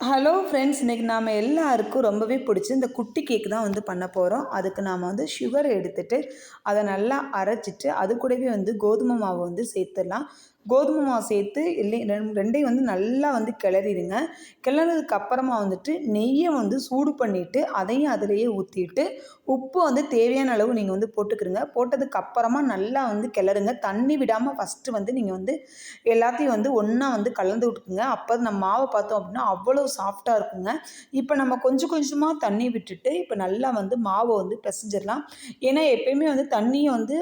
Hello friends இன்றைக்கி நாம் எல்லாருக்கும் ரொம்பவே பிடிச்சி இந்த குட்டி கேக் தான் வந்து பண்ண போகிறோம் அதுக்கு நாம் வந்து சுகர் எடுத்துகிட்டு அதை நல்லா அரைச்சிட்டு அது கூடவே வந்து கோதுமை மாவு வந்து சேர்த்துடலாம். கோதுமை மாவு சேர்த்து இல்லை ரெண்டையும் வந்து நல்லா வந்து கிளறிடுங்க. கிளறதுக்கு அப்புறமா வந்துட்டு நெய்யை வந்து சூடு பண்ணிவிட்டு அதையும் அதிலேயே ஊற்றிட்டு உப்பு வந்து தேவையான அளவு நீங்கள் வந்து போட்டுக்கிறங்க போட்டதுக்கு அப்புறமா நல்லா வந்து கிளறுங்க. தண்ணி விடாமல் ஃபஸ்ட்டு வந்து நீங்கள் வந்து எல்லாத்தையும் வந்து ஒன்றா வந்து கலந்து விட்டுக்குங்க. அப்போ நம்ம மாவை பார்த்தோம் அப்படின்னா அவ்வளோ சாஃப்டாக இருக்குங்க. இப்போ நம்ம கொஞ்சம் கொஞ்சமாக தண்ணி விட்டுட்டு இப்போ நல்லா வந்து மாவை வந்து பிசைஞ்சிடலாம். ஏன்னா எப்பயுமே வந்து தண்ணியை வந்து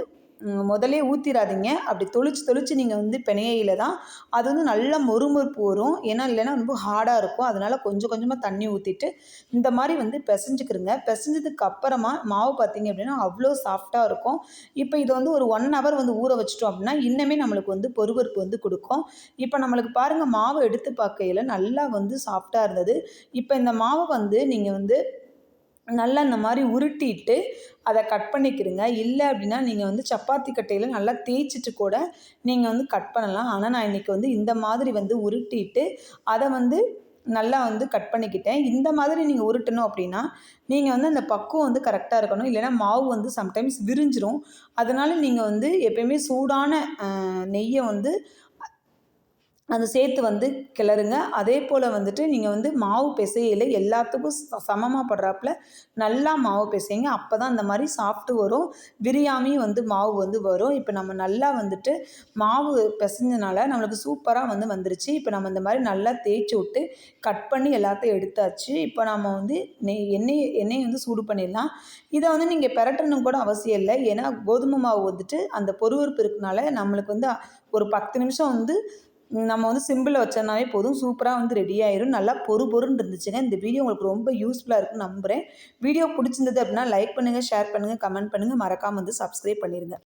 முதலே ஊற்றிடாதீங்க அப்படி தொளிச்சு தொளிச்சு நீங்கள் வந்து பிணையில தான் அது வந்து நல்லா மொறுமொறுப்பு வரும். ஏன்னா இல்லைன்னா ரொம்ப ஹார்டாக இருக்கும். அதனால் கொஞ்சம் கொஞ்சமாக தண்ணி ஊற்றிட்டு இந்த மாதிரி வந்து பிசைஞ்சுக்கிறங்க பிசைஞ்சதுக்கு அப்புறமா மாவு பார்த்தீங்க அப்படின்னா அவ்வளோ சாஃப்டாக இருக்கும். இப்போ இதை வந்து ஒரு ஒன் ஹவர் வந்து ஊற வச்சிட்டோம் அப்படின்னா இன்னுமே நம்மளுக்கு வந்து பொறுபொறுப்பு வந்து கொடுக்கும். இப்போ நம்மளுக்கு பாருங்கள் மாவு எடுத்து பார்க்கையில் நல்லா வந்து சாஃப்டாக இருந்தது. இப்போ இந்த மாவை வந்து நீங்கள் வந்து நல்லா இந்த மாதிரி உருட்டிட்டு அதை கட் பண்ணிக்கிறங்க இல்லை அப்படின்னா நீங்கள் வந்து சப்பாத்தி கட்டையில் நல்லா தேய்ச்சிட்டு கூட நீங்கள் வந்து கட் பண்ணலாம். ஆனால் நான் இன்றைக்கி வந்து இந்த மாதிரி வந்து உருட்டிட்டு அதை வந்து நல்லா வந்து கட் பண்ணிக்கிட்டேன். இந்த மாதிரி நீங்கள் உருட்டணும் அப்படின்னா நீங்கள் வந்து அந்த பக்குவம் வந்து கரெக்டாக இருக்கணும். இல்லைனா மாவு வந்து சம்டைம்ஸ் விரிஞ்சிரும். அதனால் நீங்கள் வந்து எப்பயுமே சூடான நெய்யை வந்து அந்த சேர்த்து வந்து கிளறுங்க. அதே போல் வந்துட்டு நீங்கள் வந்து மாவு பிசையில் எல்லாத்துக்கும் சமமாக படுறாப்புல நல்லா மாவு பிசைங்க. அப்போ தான் அந்த மாதிரி சாஃப்ட்டு வரும். விரியாமையும் வந்து மாவு வந்து வரும். இப்போ நம்ம நல்லா வந்துட்டு மாவு பிசைஞ்சனால நம்மளுக்கு சூப்பராக வந்து வந்துருச்சு. இப்போ நம்ம இந்த மாதிரி நல்லா தேய்ச்சி விட்டு கட் பண்ணி எல்லாத்தையும் எடுத்தாச்சு. இப்போ நம்ம வந்து நெய் எண்ணெய் எண்ணெயை வந்து சூடு பண்ணிடலாம். இதை வந்து நீங்கள் பெரட்டணும் கூட அவசியம் இல்லை. ஏன்னா கோதுமை மாவு வந்துட்டு அந்த பொறுவறுப்பு இருக்கனால நம்மளுக்கு வந்து ஒரு பத்து நிமிஷம் வந்து நம்ம வந்து சிம்பிளில் வச்சோம்னாவே போதும். சூப்பராக வந்து ரெடி ஆயிரும். நல்லா பொறு பொருன்னு இருந்துச்சுங்க. இந்த வீடியோ உங்களுக்கு ரொம்ப யூஸ்ஃபுல்லாக இருக்குன்னு நம்புகிறேன் வீடியோ பிடிச்சிருந்தது அப்படின்னா லைக் பண்ணுங்கள் ஷேர் பண்ணுங்கள் கமெண்ட் பண்ணுங்கள் மறக்காமல் வந்து சப்ஸ்கிரைப் பண்ணிடுங்க